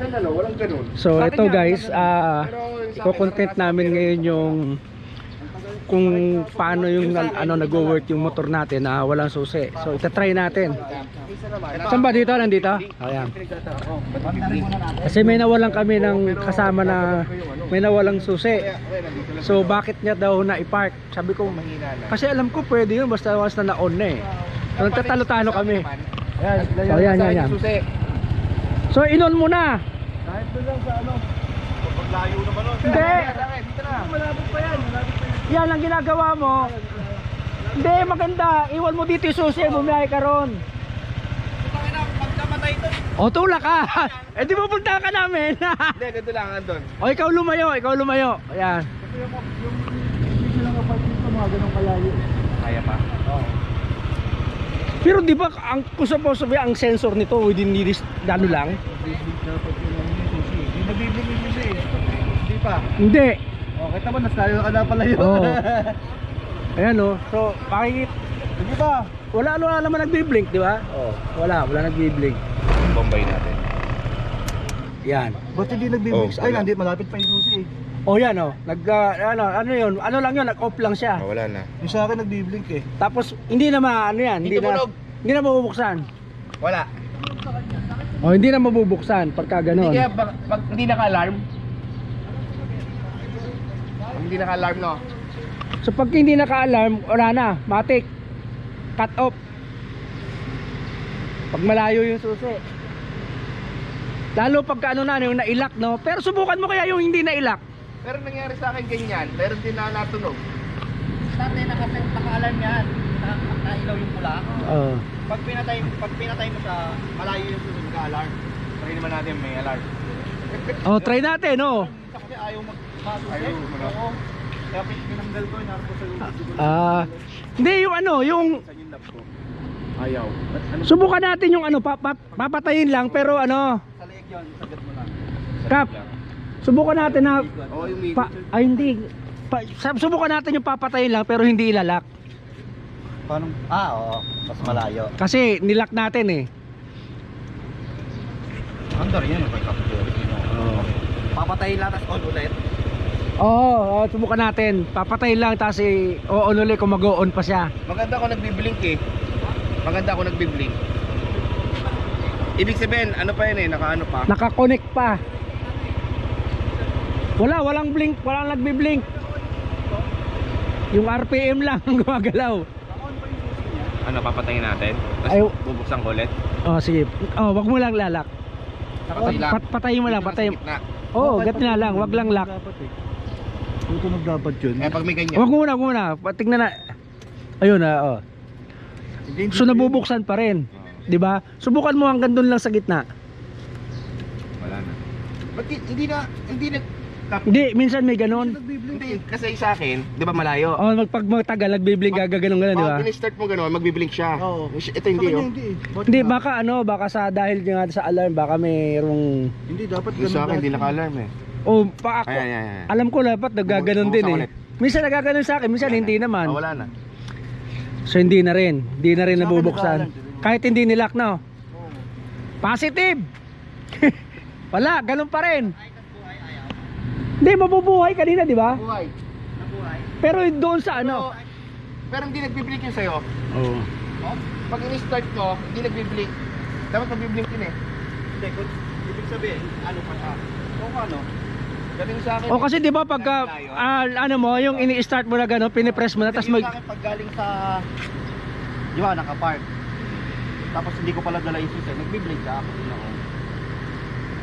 Ano, walang ganun. So ito guys, ah nakakasama namin ngayon yung kung paano yung ano nagwo-work yung motor natin na walang susi. So itatry natin. Saan ba dito? Nandito? Ayan. Kasi may nawalan kami ng kasama na may nawalang susi. So bakit niya daw na i-park? Sabi ko, kasi alam ko pwede yun basta once na na-on na eh. So nagtatalo-talo kami. Ayan, So, yan, yan, yan. Susi. So inon mo na. Kahit doon lang sa ano. Paglayo naman nun. Hindi. Dito na. Malapit pa yan. Malapit pa yan. Yan ang ginagawa mo. Hindi, maganda. Iwan mo dito yung susi, bumiyahe ka ron. O, tulak ka. eh di pupunta ka namin. Hindi, ganito lang andun. o, ikaw lumayo, ikaw lumayo. Ayan. Kasi yung, yung, hindi silang kapag dito mga ganong kalayo. Kaya pa? Oo. Pero di ba, ang, to be, ang sensor nito within this, ano lang? Susi. Hindi nabibili yung susi. Hindi pa. Hindi. O, kita mo, nastayo ka na pala yun. Oo. Ayan o. So, makikita. Sige ba? Wala, wala naman nagbi-blink, di ba? Oo. Wala, wala nagbi-blink. Bombay natin. Yan. Ba't hindi nagbiblix? Oh, Ay, wala. nandito malapit pa yung susi eh. O yan o. Nag, ah, ano, ano yun? Ano lang yun? Nag-off lang siya. Wala na. Yung sa akin nagbiblink eh. Tapos, hindi na ma, ano yan? Hindi, Hindi na, tumunog. hindi na mabubuksan. Wala. O, hindi na mabubuksan pagka Hindi ganun. kaya pag, pag hindi naka-alarm. Pag hindi naka-alarm no. So pag hindi naka-alarm, wala na, matik. Cut off. Pag malayo yung susi. Lalo pagka ano na, yung nailak, no? Pero subukan mo kaya yung hindi nailak. Pero nangyari sa akin ganyan, pero din na natunog. Dati nakaset naka-alarm yan. Na, nailaw yung pula. Oo. Pag pinatay, pag pinatay mo sa malayo yung susunod naka-alarm. Try naman natin may alarm. oh, try natin, no? Kasi ayaw mag-masusin. Ayaw, ano? Oo. Kaya pin- pinanggal ko, narko sa YouTube. Ah, hindi yung ano, yung? Ayaw. Ano? subukan natin yung ano, pa, pa- papatayin lang pero ano, Sa leeg yun, sagat mo lang. Kap, subukan natin na Oo, yung medium. pa, ay hindi, pa, subukan natin yung papatayin lang pero hindi ilalak. Paano? Ah, oo. Mas malayo. Kasi nilak natin eh. Under yan, may capture. Oo. Papatayin lang, tapos on ulit. Oo, oh, subukan natin. Papatayin lang tapos i- o-on ulit kung mag-on pa siya. Maganda ako nagbiblink eh. Maganda ako nagbiblink. Ibig sabihin, ano pa yun eh, nakaano pa. Naka-connect pa. Wala, walang blink, walang nagbi-blink. Yung RPM lang ang gumagalaw. Ano, papatayin natin? Ay- bubuksan ko ulit. Oh, sige. Oh, wag mo lang lalak. Patay lang. Pat patayin mo lang, patayin. Oo, oh, na lang, wag lang lock. Tutunog dapat yun. Eh, pag may ganyan. Wag mo muna, wag muna. Tingnan na. Ayun na, oh. So nabubuksan pa rin. 'Di ba? Subukan mo hanggang doon lang sa gitna. Wala na. Ba't di- hindi na, hindi na, Hindi, minsan may hindi, kasi sa akin, di ba malayo? Oh, magpag matagal nagbi-blink gaganon ganon, di ba? Pag in-start mo gano'n, magbiblink siya. Oo. Ito hindi, oh. hindi. Hindi, baka ano, baka sa dahil nga sa alarm, baka mayroong Hindi, dapat Yung sa akin, hindi naka-alarm eh. oh, pa ako. Ayan, ayan, ayan. Alam ko dapat nagaganon din Bubuksan eh. ulit. Minsan nagaganon sa akin, minsan hindi naman. Ah, wala na. So hindi na rin, hindi na rin Sa akin nabubuksan. naka-alarm. Kahit hindi nilock no. Positive. Wala, ganun pa rin. Hindi mabubuhay kanina, di ba? Buhay. Pero doon sa ano? Pero, pero hindi nagbiblink yun sa'yo. Oo. Oh? Pag in-start ko, hindi nagbiblink. Dapat magbiblink yun eh. Hindi, kung ibig sabihin, ano pa siya? Kung ano? Ganun sa akin. O kasi 'di ba pagka ah, ano mo, yung ini-start mo na gano'n, pinipress mo na tapos mag sa akin, pag galing sa... Di ba, nakapark. Tapos hindi ko pala dala yung susi. Nagbiblink ka, ako din ako.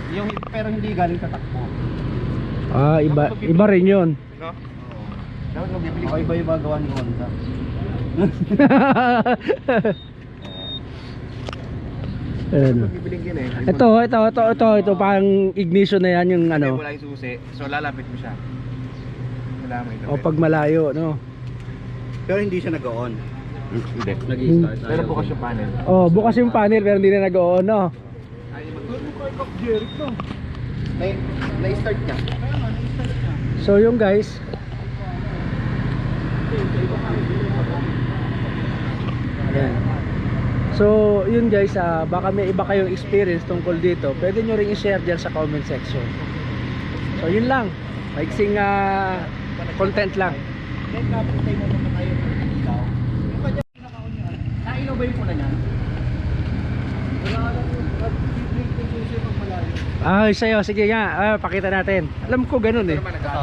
Yung, pero hindi galing sa takbo. Ah, iba iba rin 'yon. No? Dapat magbiblink. O iba-iba gawa ni Honda. Yun eh. Ito, ito, ito, ito, ito, pang ignition na yan yung Ano? ano. Wala yung susi. So lalapit mo siya. Wala mo ito. O pag malayo, no. Pero hindi siya nag-on. Hindi. Nag-i-start. Pero bukas yung panel. Oh, bukas yung panel pero hindi na nag-on, no. Na- Na-start niya. So yung guys, Ayan. So, yun guys, ah, baka may iba kayong experience tungkol dito. Pwede nyo rin i-share dyan sa comment section. So, yun lang. Maiksing ah, content lang. Then tapos tayo mo naman tayo ng ilaw. Yung kanya pinakaon niya. Nailaw ba yung pula niyan? Malayo. Ah, sa'yo. Sige nga. Ah, pakita natin. Alam ko ganun eh. Ito.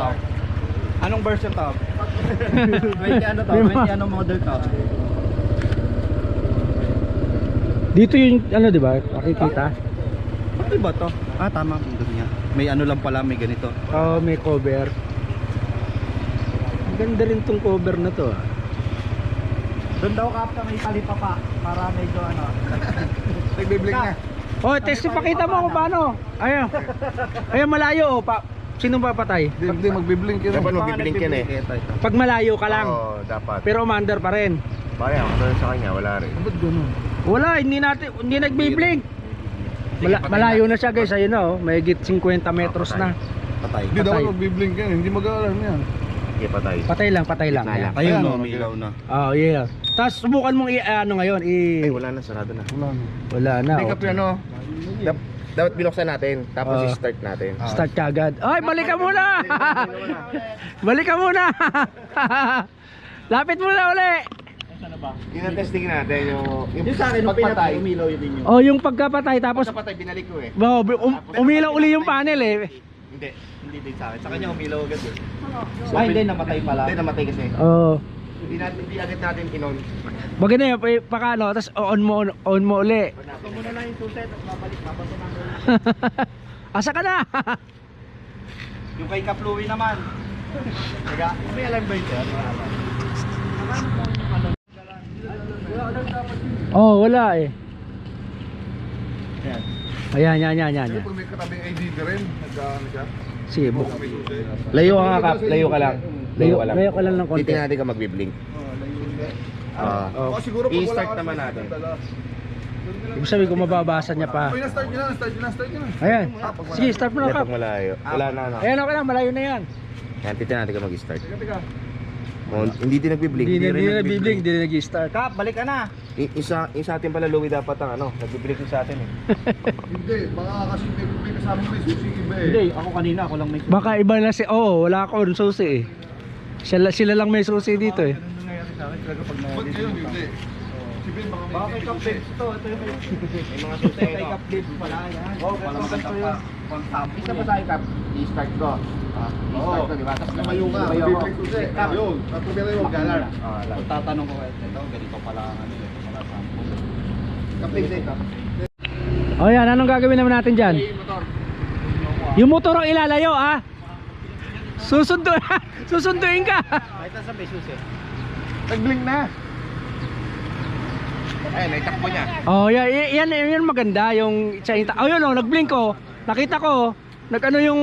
Anong version to? 20 ano to? May 20 mga- anong model to? Dito yung, ano di ba? Makikita. Ano ba to? Ah tama, doon niya. May ano lang pala, may ganito. Oh, may cover. Ang ganda rin tong cover na to. ah. Doon daw kapta may palipa pa para medyo ano. Nagbiblink na. Oh, test pakita mo kung paano. Ayun. Ayun malayo oh. Pa Sino papatay? Hindi, hindi magbiblink yun. Dapat magbiblink yan eh. Pag malayo ka lang. Oo, dapat. Pero umandar pa rin. Parang ako sa kanya, wala rin. Ba't ganun? Wala, hindi natin hindi nagbi-blink. Mala- malayo na siya guys, ayun na oh. May 50 metros na. Patay. Hindi daw magbiblink yan, hindi mag-aalam yan. Sige, patay. Patay lang, patay lang. Ayan. Ayun, no, oh, may ilaw na. Oh, yeah. Tapos subukan mong i ano ngayon, i Ay, wala na, sarado na. Wala na. wala na. Hindi oh. ka ano, dap- dapat binuksan natin, tapos Oo. i-start natin. Start ka agad. Ay, balik ka muna. balik ka muna. Lapit muna uli. Yun ang testing natin, yung, Yung sa akin, yung pagpatay. pinatay, umilaw yun din yung. Oh, yung pagkapatay tapos Pagkapatay, binalik ko eh. oh, um, umilaw uli yung panel eh. Hindi, hindi din sa akin. Sa kanya umilaw agad eh. Ay, hindi, namatay pala. Hindi, namatay kasi. Oh. Hindi natin, hindi agad natin inon. Wag na yun, pa- pakano, tapos on mo, on mo uli. Ito muna lang yung suset at babalik, babato na Asa ka na? Yung kay Kapluwi naman. Taga, may alarm ba yun oh, wala eh. Yan. Ayan, yan, yan, yan. yan. Pag may katabing ID ka rin, nagkaano siya, Sige. Layo ka nga, Kap. Layo ka lang. layo, layo ka lang ng konti. Titingnan natin ka magbiblink. Ah. Oh, siguro pag I-start ka naman natin. Ibig sabihin kung mababasa niya pa. Uy, na-start nyo na, start nyo na, start nyo na. Ayan. Sige, start mo na ka. pag malayo. Wala na, ano. Ayan, okay lang, malayo na yan. Yan, titingnan natin ka mag-start. Teka, teka. Oh, hindi din nagbiblink. Hindi na, hindi na nagbiblink. hindi na nag-start. Kap, balik ka na. I- Isa, isa atin pala, Louie, dapat ang ano, nagbiblink yung sa atin eh. Hindi, baka kasi may, may kasama may susi iba eh. Hindi, ako kanina, ako lang may suset. Baka iba na si, oh, wala ako susi eh. Sila, sila lang may susi dito eh. Ganun nangyayari sa akin talaga pag Ba't ngayon hindi? Baka may kay Dibs to, ito yung kay May mga susi, kay no? Dibs pala yan. Oh, Para maganda maganda pa. pa. Isa pa tayo, Kap. I-start ko. Ah, i-start ko, di ba? Tapos Lumayo ka, lumayo may ako. may susi. Yun, tatubira yung galar. Ah, lang. Tatanong ko kayo, ito, ganito pala ang ano, ito pala sample. Ka. O yan, anong gagawin naman natin dyan? Yung motor ang ilalayo ah. Susundo susunduin ka. Kahit nasa may susi. Nag-blink na. Ayun, naitakbo niya. Oh, yan yan, yan, yan maganda yung sa. Oh, yun oh, nag-blink ko. Nakita ko, nag-ano yung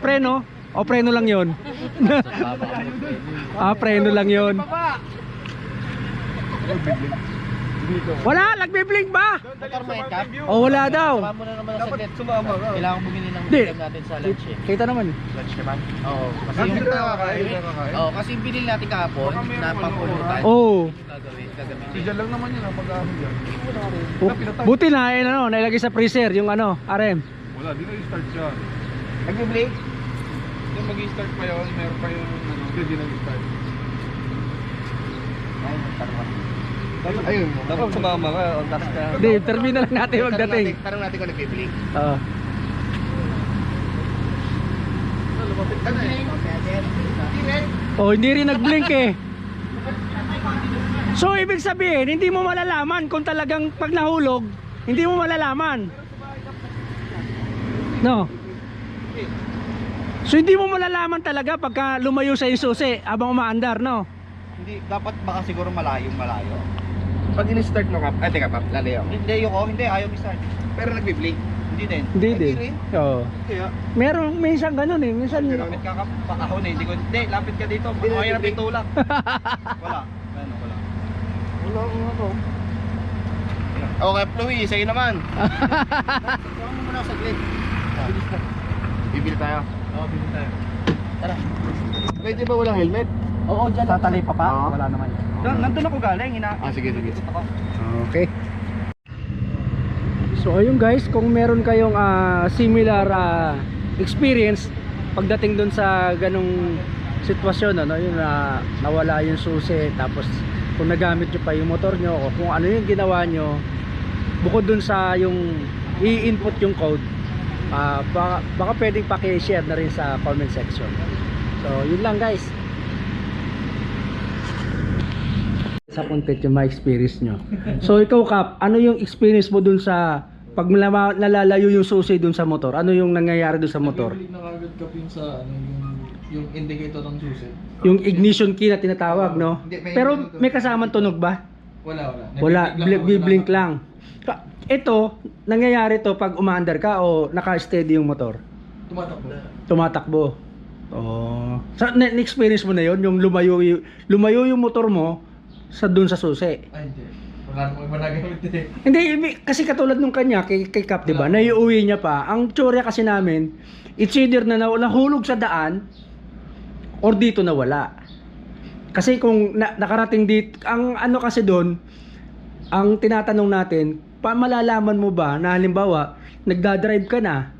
preno. O preno lang 'yon. ah, preno lang 'yon. Wala, nagbi-blink ba? Motor mo yan, Kap? Oh, wala daw. Sumama na naman ang saglit. Sumama ka. Kailangan bumili ng Di. ulam natin sa lunch eh. Kita naman. Lunch naman. Oo. Kasi yung ka nakakain, hindi ka nakakain. Oo, kasi yung binili natin kahapon, na. Oh. Gagawin. Si Jan lang naman yun ang pag-aano dyan. Bu- Buti na eh, ano, nailagay sa freezer yung ano, RM. Wala, di na start siya. Nag-blink? Yung mag-start pa yun, meron pa yung ano, hindi di nag-start. Ayun. Dapat sumama ka, o taas ka. Hindi, terminal lang natin magdating. Tanong natin kung nag-blink. Oo. Oh, hindi rin nag-blink eh. So, ibig sabihin, hindi mo malalaman kung talagang pag nahulog, hindi mo malalaman. No? So, hindi mo malalaman talaga pagka lumayo sa yung susi habang umaandar, no? Hindi, dapat baka siguro malayong malayo. Pag in-start mo, Kap. Ay, teka, Kap. Lalayo. Hindi, yung oh, hindi, ayaw mi-start. Pero nag-blink. Hindi din. Hindi din. rin. Oo. Kaya, Meron, minsan ganun eh. Minsan, lapit ka ka, pakahon eh. Hindi ko, hindi, lapit ka dito. Hindi, Kaya na hindi. pitulak. Wala. Ano, wala. Wala akong ano. Okay, Louie, sa'yo naman. Saka mo muna ako saglit. Na. Bibili tayo. Oo, bilis tayo. Tara. Pwede ba walang helmet? Oo, dyan. Tatalay pa pa? Oo. Wala naman. Doon, nandun ako galing. Ina Ah, sige, sige. Ako. Okay. So ayun guys, kung meron kayong ah, similar ah, experience pagdating dun sa ganong sitwasyon ano, yun na nawala yung susi tapos kung nagamit nyo pa yung motor nyo o kung ano yung ginawa nyo bukod dun sa yung i-input yung code ah, baka, baka pwedeng paki-share na rin sa comment section so yun lang guys sa content yung mga experience nyo so ikaw Kap ano yung experience mo dun sa pag nalalayo yung susi dun sa motor ano yung nangyayari dun sa motor Nabibili na kagad ka pin sa ano, yung, yung indicator ng susi. yung ignition key na tinatawag no Hindi, may pero may kasamang tunog ba Wala, wala. Wala, Nagbi-blink blink, blink wala. lang. Ka- Ito, nangyayari to pag umaandar ka o naka-steady yung motor. Tumatakbo. Tumatakbo. Oh. Sa na- experience mo na yon yung lumayo y- lumayo yung motor mo sa dun sa susi. Ay, hindi. Wala namang managamit eh. Hindi ibi- kasi katulad nung kanya kay kay Cap, 'di ba? Naiuwi niya pa. Ang tsorya kasi namin, it's either na naw- nahulog sa daan or dito nawala. Kasi kung na, nakarating dito, ang ano kasi doon, ang tinatanong natin, pa malalaman mo ba na halimbawa, nagdadrive ka na,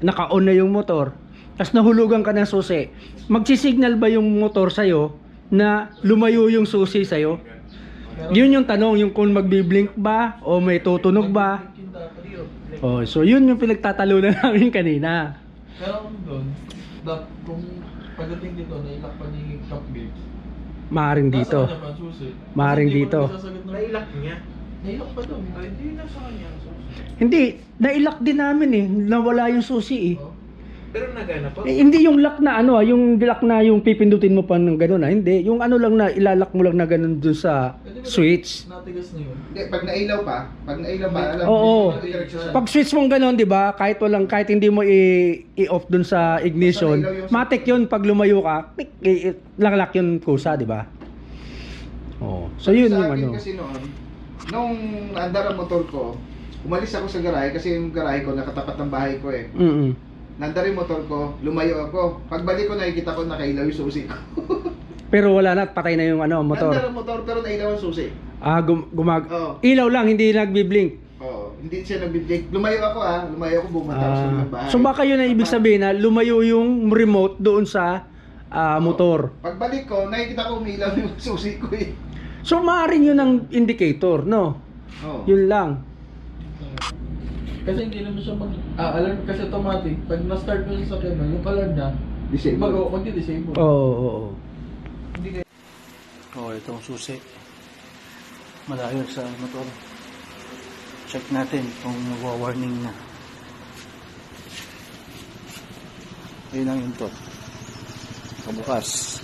naka-on na yung motor, tapos nahulugan ka ng susi, magsisignal ba yung motor sa'yo na lumayo yung susi sa'yo? Yun yung tanong, yung kung magbi-blink ba o may tutunog ba. Oh, so yun yung pinagtatalunan namin kanina. Pero kung doon, dap, kung pagdating dito, nailak pa ni Gates. Maaring dito. Hindi dito. Nailak niya. Nailak pa doon. Ay, hindi na sa kanya. Hindi, nailak din namin eh. Nawala yung susi eh. Oh. Pero nagana pa. Eh, hindi yung lock na ano ah, yung lock na yung pipindutin mo pa ng gano'n ah. Hindi, yung ano lang na ilalak mo lang na gano'n dun sa Pwede ba switch. Natigas na yun. Hindi, pag nailaw pa, pag nailaw pa, alam Oo. hindi direksyon. Pag switch mong gano'n, 'di ba? Kahit walang kahit hindi mo i- i-off dun sa ignition, Basta ilaw yung- matik 'yun pag lumayo ka, tik, i- i- laklak 'yun kusa, 'di ba? Oh. So yun sa yung akin ano. kasi noon, nung andar ang motor ko, umalis ako sa garahe kasi yung garahe ko nakatapat ng bahay ko eh. Mm. Nandar yung motor ko, lumayo ako. Pagbalik ko nakikita ko nakailaw yung susi ko. Pero wala na, patay na yung ano, motor. Nandar ang motor pero nailaw ang susi. Ah, gum- gumag Oo. Ilaw lang, hindi nagbi-blink. Oo, hindi siya nagbibigay. Lumayo ako ah, lumayo ako bumata ako sa Ah, ng bahay. so baka yun ang ibig sabihin na lumayo yung remote doon sa ah, motor. Pagbalik ko, nakikita ko umilaw yung susi ko eh. So maaaring yun ang indicator, no? Oo. Yun lang. Kasi hindi naman siya mag... Ah, kasi automatic. Pag na-start mo sa sakyan mo, yung alarm niya, Disable. mag magdi-disable. Oo, oo, oo. Hindi kayo... Oh, itong susi. Malayo sa motor. Check natin kung magwa-warning na. Ayun ang input. Kabukas.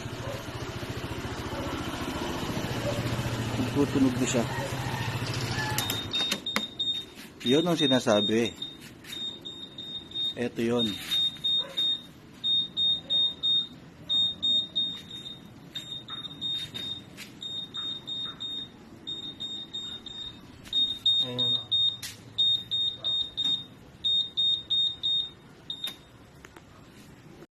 Tutunog na siya. Yun ang sinasabi. Ito yun.